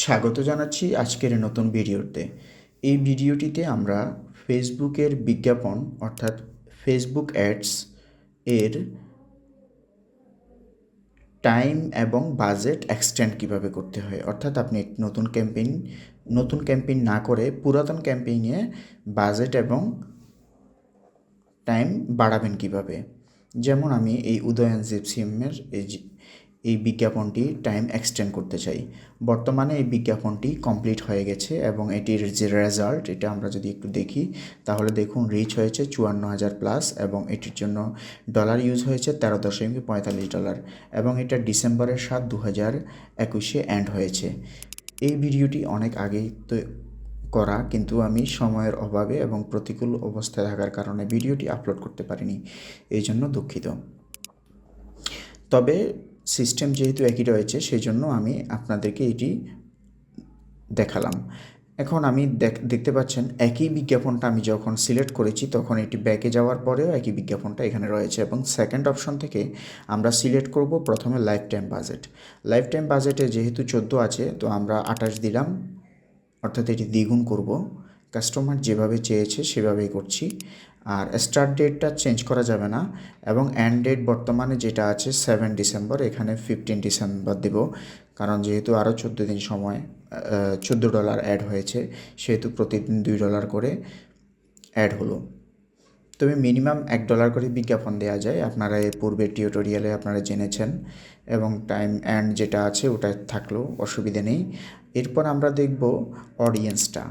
স্বাগত জানাচ্ছি আজকের নতুন ভিডিওতে। এই ভিডিওটিতে আমরা ফেসবুকের বিজ্ঞাপন অর্থাৎ ফেসবুক অ্যাডস এর টাইম এবং বাজেট এক্সটেন্ড কীভাবে করতে হয়। অর্থাৎ আপনি নতুন ক্যাম্পেইন নতুন ক্যাম্পেইন না করে পুরাতন ক্যাম্পেইনে বাজেট এবং টাইম বাড়াবেন কীভাবে? যেমন আমি এই উদয়ন জিপসিএমের এই এই বিজ্ঞাপনটি টাইম এক্সটেন্ড করতে চাই। বর্তমানে এই বিজ্ঞাপনটি কমপ্লিট হয়ে গেছে এবং এটির যে রেজাল্ট এটা আমরা যদি একটু দেখি, তাহলে দেখুন রিচ হয়েছে চুয়ান্ন হাজার প্লাস এবং এটির জন্য ডলার ইউজ হয়েছে তেরো দশমিক পঁয়তাল্লিশ ডলার এবং এটা ডিসেম্বরের সাত দু হাজার একুশে এন্ড হয়েছে। এই ভিডিওটি অনেক আগেই তো করা, কিন্তু আমি সময়ের অভাবে এবং প্রতিকূল অবস্থায় থাকার কারণে ভিডিওটি আপলোড করতে পারিনি, এই জন্য দুঃখিত। তবে সিস্টেম যেহেতু একই রয়েছে সেই জন্য আমি আপনাদেরকে এটি দেখালাম। এখন আমি দেখ, দেখতে পাচ্ছেন একই বিজ্ঞাপনটা আমি যখন সিলেক্ট করেছি, তখন এটি ব্যাকে যাওয়ার পরেও একই বিজ্ঞাপনটা এখানে রয়েছে এবং সেকেন্ড অপশন থেকে আমরা সিলেক্ট করব প্রথমে life time budget life time বাজেটে যেহেতু চোদ্দ আছে, তো আমরা আঠাশ দিলাম, অর্থাৎ এটি দ্বিগুণ করব। কাস্টমার যেভাবে চেয়েছে সেভাবেই করছি। আর স্টার্ট ডেটটা চেঞ্জ করা যাবে না এবং এন্ড ডেট বর্তমানে যেটা আছে সেভেন ডিসেম্বর এখানে ফিফটিন ডিসেম্বর দেব। কারণ যেহেতু আরও চোদ্দ দিন সময় চোদ্দ ডলার অ্যাড হয়েছে, সেহেতু প্রতিদিন দুই ডলার করে অ্যাড হলো। তবে মিনিমাম এক ডলার করে বিজ্ঞাপন দেওয়া যায়। আপনারা এর পূর্বে টিউটোরিয়ালে আপনারা জেনেছেন এবং টাইম অ্যান্ড যেটা আছে ওটা থাকলেও অসুবিধে নেই। এরপর আমরা দেখব অডিয়েন্সটা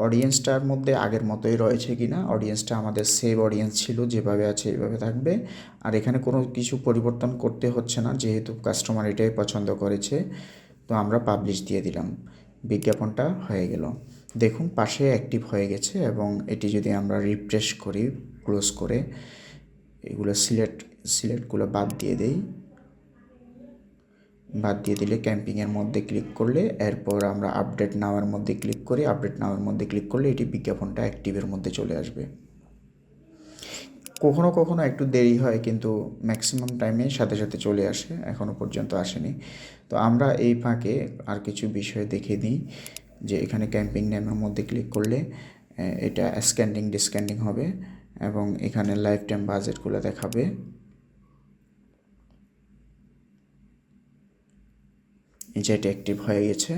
অডিয়েন্সটার মধ্যে আগের মতোই রয়েছে কি না অডিয়েন্সটা আমাদের সেভ অডিয়েন্স ছিল, যেভাবে আছে এইভাবে থাকবে। আর এখানে কোনো কিছু পরিবর্তন করতে হচ্ছে না, যেহেতু কাস্টমার এটাই পছন্দ করেছে, তো আমরা পাবলিশ দিয়ে দিলাম। বিজ্ঞাপনটা হয়ে গেল। দেখুন, পাশে অ্যাক্টিভ হয়ে গেছে এবং এটি যদি আমরা রিফ্রেশ করি ক্লোজ করে, এগুলো সিলেক্ট সিলেক্টগুলো বাদ দিয়ে দেই। বাদ দিয়ে দিলে ক্যাম্পিংয়ের মধ্যে ক্লিক করলে, এরপর আমরা আপডেট নাওয়ার মধ্যে ক্লিক করি আপডেট নাওয়ার মধ্যে ক্লিক করলে এটি বিজ্ঞাপনটা অ্যাক্টিভের মধ্যে চলে আসবে। কখনো কখনো একটু দেরি হয়, কিন্তু ম্যাক্সিমাম টাইমে সাথে সাথে চলে আসে এখনও পর্যন্ত আসেনি। তো আমরা এই ফাঁকে আর কিছু বিষয় দেখে দিই যে এখানে ক্যাম্পিং নেমের মধ্যে ক্লিক করলে এটা স্ক্যান্ডিং ডিসক্যান্ডিং হবে, এবং এখানে লাইফ টাইম বাজেটগুলো দেখাবে। জেট অ্যাক্টিভ হয়ে গেছে।